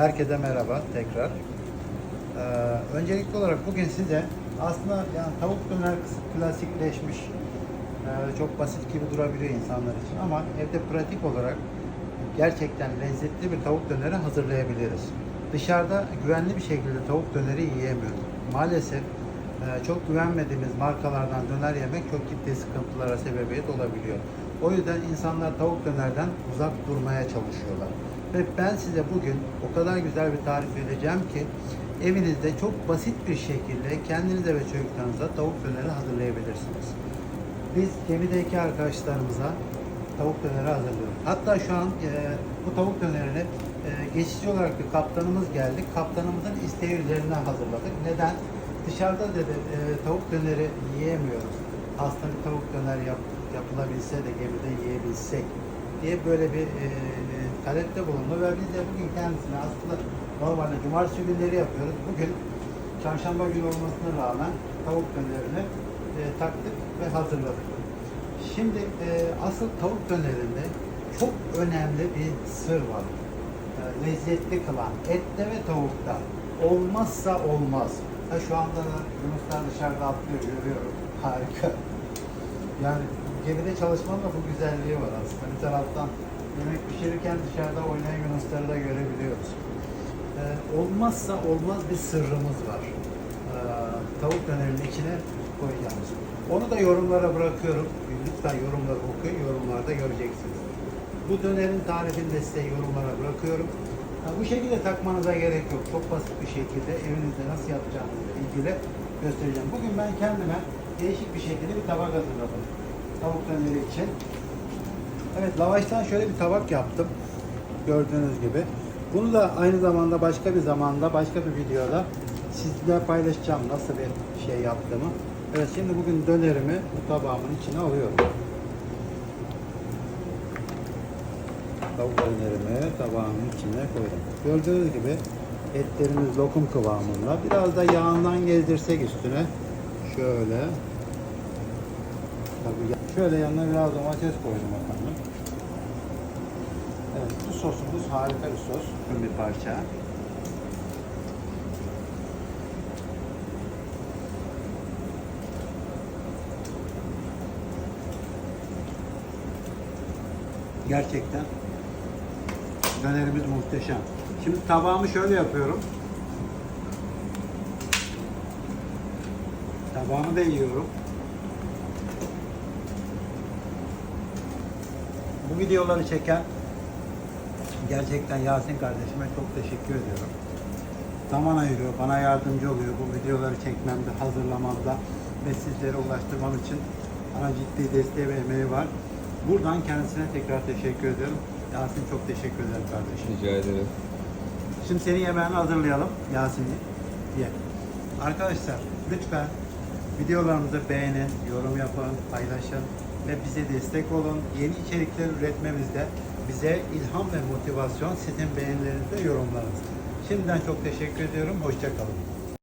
Herkese merhaba tekrar. Ee, öncelikli olarak bugün size aslında yani tavuk döner klasikleşmiş, ee, çok basit gibi durabiliyor insanlar için ama evde pratik olarak gerçekten lezzetli bir tavuk döneri hazırlayabiliriz. Dışarıda güvenli bir şekilde tavuk döneri yiyemiyoruz. Maalesef e, çok güvenmediğimiz markalardan döner yemek çok ciddi sıkıntılara sebebiyet olabiliyor. O yüzden insanlar tavuk dönerden uzak durmaya çalışıyorlar. Ve ben size bugün o kadar güzel bir tarif vereceğim ki evinizde çok basit bir şekilde kendinize ve çocuklarınıza tavuk döneri hazırlayabilirsiniz. Biz gemideki arkadaşlarımıza tavuk döneri hazırlıyoruz. Hatta şu an e, bu tavuk dönerini e, geçici olarak bir kaptanımız geldi. Kaptanımızın isteği üzerine hazırladık. Neden? Dışarıda dedi e, tavuk döneri yiyemiyoruz. Hasta bir tavuk döner yap, yapılabilse de gemide yiyebilsek diye böyle bir e, talepte bulundu ve biz de bugün kendisine aslında normalde cumartesi günleri yapıyoruz. Bugün çarşamba günü olmasına rağmen tavuk dönerini e, taktık ve hazırladık. Şimdi e, asıl tavuk dönerinde çok önemli bir sır var. E, lezzetli kılan ette ve tavukta olmazsa olmaz. Ha şu anda da Yunuslar dışarıda atlıyor görüyorum. Harika. Yani gemide çalışmanın da bu güzelliği var aslında. Bir taraftan yemek pişirirken dışarıda oynayan Yunusları da görebiliyoruz. Ee, olmazsa olmaz bir sırrımız var. Ee, tavuk dönerinin içine koyacağımız. Onu da yorumlara bırakıyorum. Lütfen yorumları okuyun, yorumlarda göreceksiniz. Bu dönerin tarifini de size yorumlara bırakıyorum. Ha, bu şekilde takmanıza gerek yok. Çok basit bir şekilde evinizde nasıl yapacağınızla ilgili göstereceğim. Bugün ben kendime değişik bir şekilde bir tabak hazırladım. Tavuk döneri için. Evet lavaştan şöyle bir tabak yaptım. Gördüğünüz gibi. Bunu da aynı zamanda başka bir zamanda başka bir videoda sizle paylaşacağım nasıl bir şey yaptığımı. Evet şimdi bugün dönerimi bu tabağımın içine alıyorum. Tavuk dönerimi tabağımın içine koydum. Gördüğünüz gibi etlerimiz lokum kıvamında. Biraz da yağından gezdirsek üstüne. Şöyle. Şöyle yanına biraz domates koydum efendim. Evet bu sosumuz harika bir sos. Bir parça. Gerçekten dönerimiz muhteşem. Şimdi tabağımı şöyle yapıyorum. Tabağımı da yiyorum. Bu videoları çeken gerçekten Yasin kardeşime çok teşekkür ediyorum. Zaman ayırıyor, bana yardımcı oluyor bu videoları çekmemde, hazırlamamda ve sizlere ulaştırmam için bana ciddi desteği ve emeği var. Buradan kendisine tekrar teşekkür ediyorum. Yasin çok teşekkür ederim kardeşim. Rica ederim. Şimdi senin yemeğini hazırlayalım Yasin'i. Ye. Arkadaşlar lütfen videolarımızı beğenin, yorum yapın, paylaşın ve bize destek olun. Yeni içerikler üretmemizde bize ilham ve motivasyon sizin beğenileriniz ve yorumlarınız. Şimdiden çok teşekkür ediyorum. Hoşçakalın.